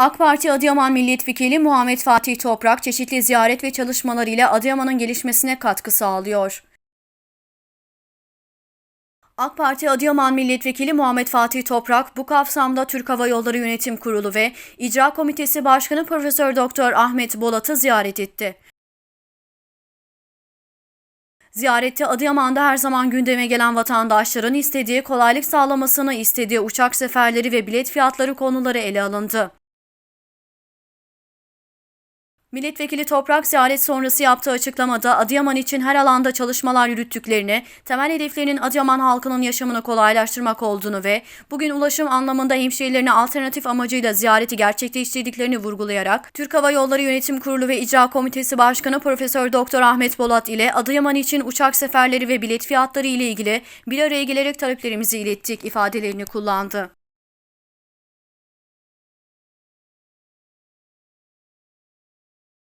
AK Parti Adıyaman Milletvekili Muhammed Fatih Toprak çeşitli ziyaret ve çalışmalarıyla Adıyaman'ın gelişmesine katkı sağlıyor. AK Parti Adıyaman Milletvekili Muhammed Fatih Toprak bu kapsamda Türk Hava Yolları Yönetim Kurulu ve İcra Komitesi Başkanı Profesör Doktor Ahmet Bolat'ı ziyaret etti. Ziyarette Adıyaman'da her zaman gündeme gelen vatandaşların istediği kolaylık sağlamasını istediği uçak seferleri ve bilet fiyatları konuları ele alındı. Milletvekili Toprak ziyaret sonrası yaptığı açıklamada Adıyaman için her alanda çalışmalar yürüttüklerini, temel hedeflerinin Adıyaman halkının yaşamını kolaylaştırmak olduğunu ve bugün ulaşım anlamında hemşehrilerine alternatif amacıyla ziyareti gerçekleştirdiklerini vurgulayarak Türk Hava Yolları Yönetim Kurulu ve İcra Komitesi Başkanı Profesör Doktor Ahmet Bolat ile Adıyaman için uçak seferleri ve bilet fiyatları ile ilgili bir araya gelerek taleplerimizi ilettik ifadelerini kullandı.